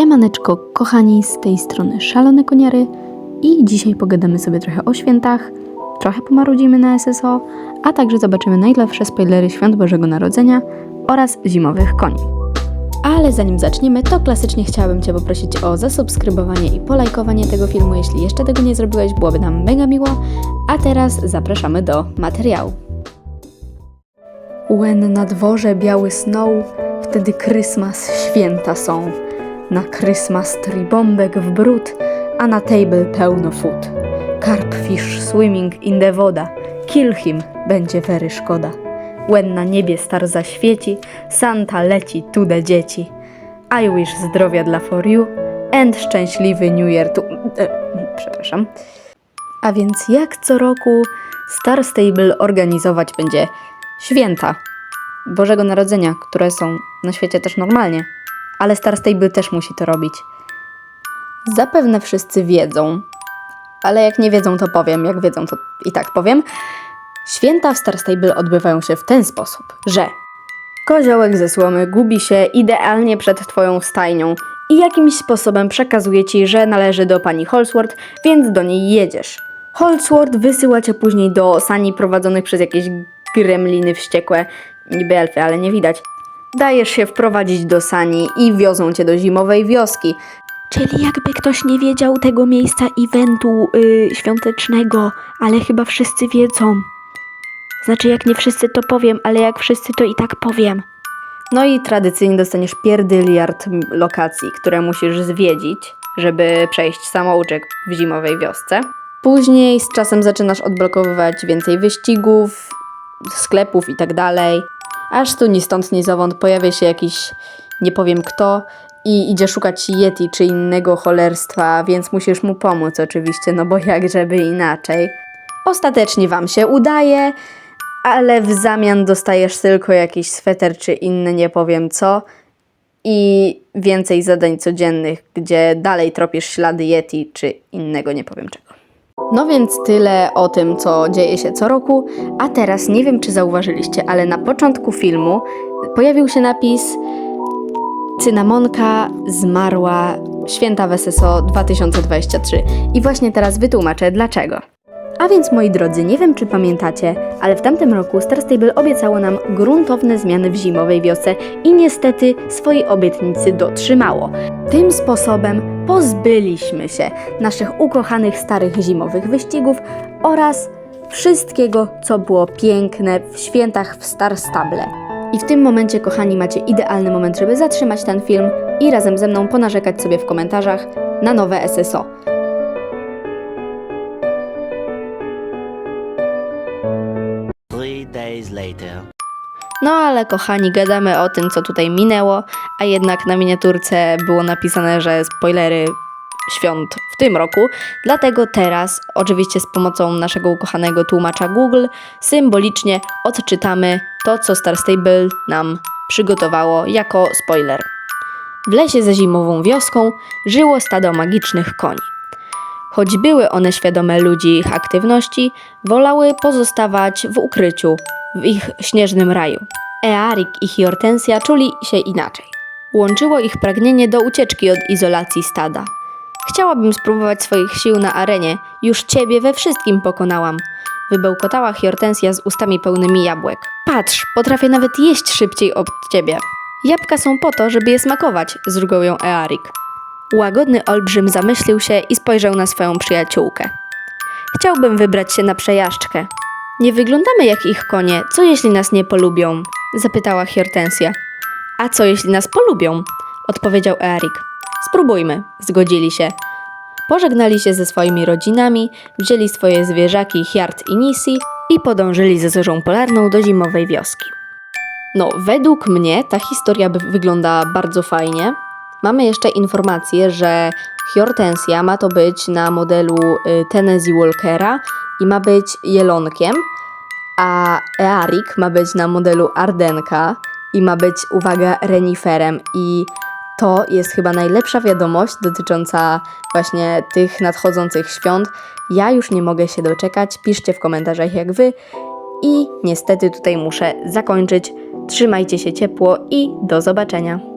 Siemaneczko, kochani, z tej strony Szalone Koniary i dzisiaj pogadamy sobie trochę o świętach, trochę pomarudzimy na SSO, a także zobaczymy najlepsze spoilery Świąt Bożego Narodzenia oraz zimowych koni. Ale zanim zaczniemy, to klasycznie chciałabym Cię poprosić o zasubskrybowanie i polajkowanie tego filmu, jeśli jeszcze tego nie zrobiłeś, byłoby nam mega miło. A teraz zapraszamy do materiału. When na dworze biały snow, wtedy Christmas święta są. Na Christmas tree bombek w brud, a na table pełno food. Carp fish swimming in the woda, kill him, będzie wery szkoda. When na niebie star zaświeci, Santa leci tu de dzieci. I wish zdrowia dla for you and szczęśliwy New Year tu... E, przepraszam. A więc jak co roku Star Stable organizować będzie święta Bożego Narodzenia, które są na świecie też normalnie, ale Star Stable też musi to robić. Zapewne wszyscy wiedzą, ale jak nie wiedzą, to powiem, jak wiedzą, to i tak powiem. Święta w Star Stable odbywają się w ten sposób, że koziołek ze słomy gubi się idealnie przed twoją stajnią i jakimś sposobem przekazuje ci, że należy do pani Holsworth, więc do niej jedziesz. Holsworth wysyła cię później do sani prowadzonych przez jakieś gremliny wściekłe, niby elfy, ale nie widać. Dajesz się wprowadzić do sani i wiozą cię do zimowej wioski. Czyli jakby ktoś nie wiedział tego miejsca eventu y, świątecznego, ale chyba wszyscy wiedzą. Znaczy, jak nie wszyscy to powiem, ale jak wszyscy to i tak powiem. No i tradycyjnie dostaniesz pierdyliard lokacji, które musisz zwiedzić, żeby przejść samouczek w zimowej wiosce. Później z czasem zaczynasz odblokowywać więcej wyścigów, sklepów i tak dalej. Aż tu ni stąd, ni zowąd pojawia się jakiś nie powiem kto i idzie szukać Yeti czy innego cholerstwa, więc musisz mu pomóc oczywiście, no bo jak żeby inaczej. Ostatecznie wam się udaje, ale w zamian dostajesz tylko jakiś sweter czy inny nie powiem co i więcej zadań codziennych, gdzie dalej tropiesz ślady Yeti czy innego nie powiem czego. No więc tyle o tym, co dzieje się co roku. A teraz nie wiem, czy zauważyliście, ale na początku filmu pojawił się napis Cynamonka zmarła święta w SSO 2023. I właśnie teraz wytłumaczę dlaczego. A więc moi drodzy, nie wiem czy pamiętacie, ale w tamtym roku Star Stable obiecało nam gruntowne zmiany w zimowej wiosce i niestety swojej obietnicy dotrzymało. Tym sposobem pozbyliśmy się naszych ukochanych starych zimowych wyścigów oraz wszystkiego, co było piękne w świętach w Star Stable. I w tym momencie, kochani, macie idealny moment, żeby zatrzymać ten film i razem ze mną ponarzekać sobie w komentarzach na nowe SSO. No ale kochani, gadamy o tym, co tutaj minęło, a jednak na miniaturce było napisane, że spoilery świąt w tym roku. Dlatego teraz, oczywiście z pomocą naszego ukochanego tłumacza Google, symbolicznie odczytamy to, co Star Stable nam przygotowało jako spoiler. W lesie ze zimową wioską żyło stado magicznych koni. Choć były one świadome ludzi ich aktywności, wolały pozostawać w ukryciu, w ich śnieżnym raju. Earik i Hortensja czuli się inaczej. Łączyło ich pragnienie do ucieczki od izolacji stada. Chciałabym spróbować swoich sił na arenie, już ciebie we wszystkim pokonałam. Wybełkotała Hortensja z ustami pełnymi jabłek. Patrz, potrafię nawet jeść szybciej od ciebie. Jabłka są po to, żeby je smakować, zrugował ją Earik. Łagodny olbrzym zamyślił się i spojrzał na swoją przyjaciółkę. Chciałbym wybrać się na przejażdżkę. Nie wyglądamy jak ich konie. Co jeśli nas nie polubią? Zapytała Hortensja. A co jeśli nas polubią? Odpowiedział Erik. Spróbujmy, zgodzili się. Pożegnali się ze swoimi rodzinami, wzięli swoje zwierzaki Hiart i Nisi i podążyli ze zorzą polarną do zimowej wioski. No, według mnie ta historia wygląda bardzo fajnie. Mamy jeszcze informację, że Hortensja ma to być na modelu y, Tennessee Walkera i ma być jelonkiem, a Earik ma być na modelu Ardenka i ma być, uwaga, reniferem. I to jest chyba najlepsza wiadomość dotycząca właśnie tych nadchodzących świąt. Ja już nie mogę się doczekać. Piszcie w komentarzach jak wy. I niestety tutaj muszę zakończyć. Trzymajcie się ciepło i do zobaczenia.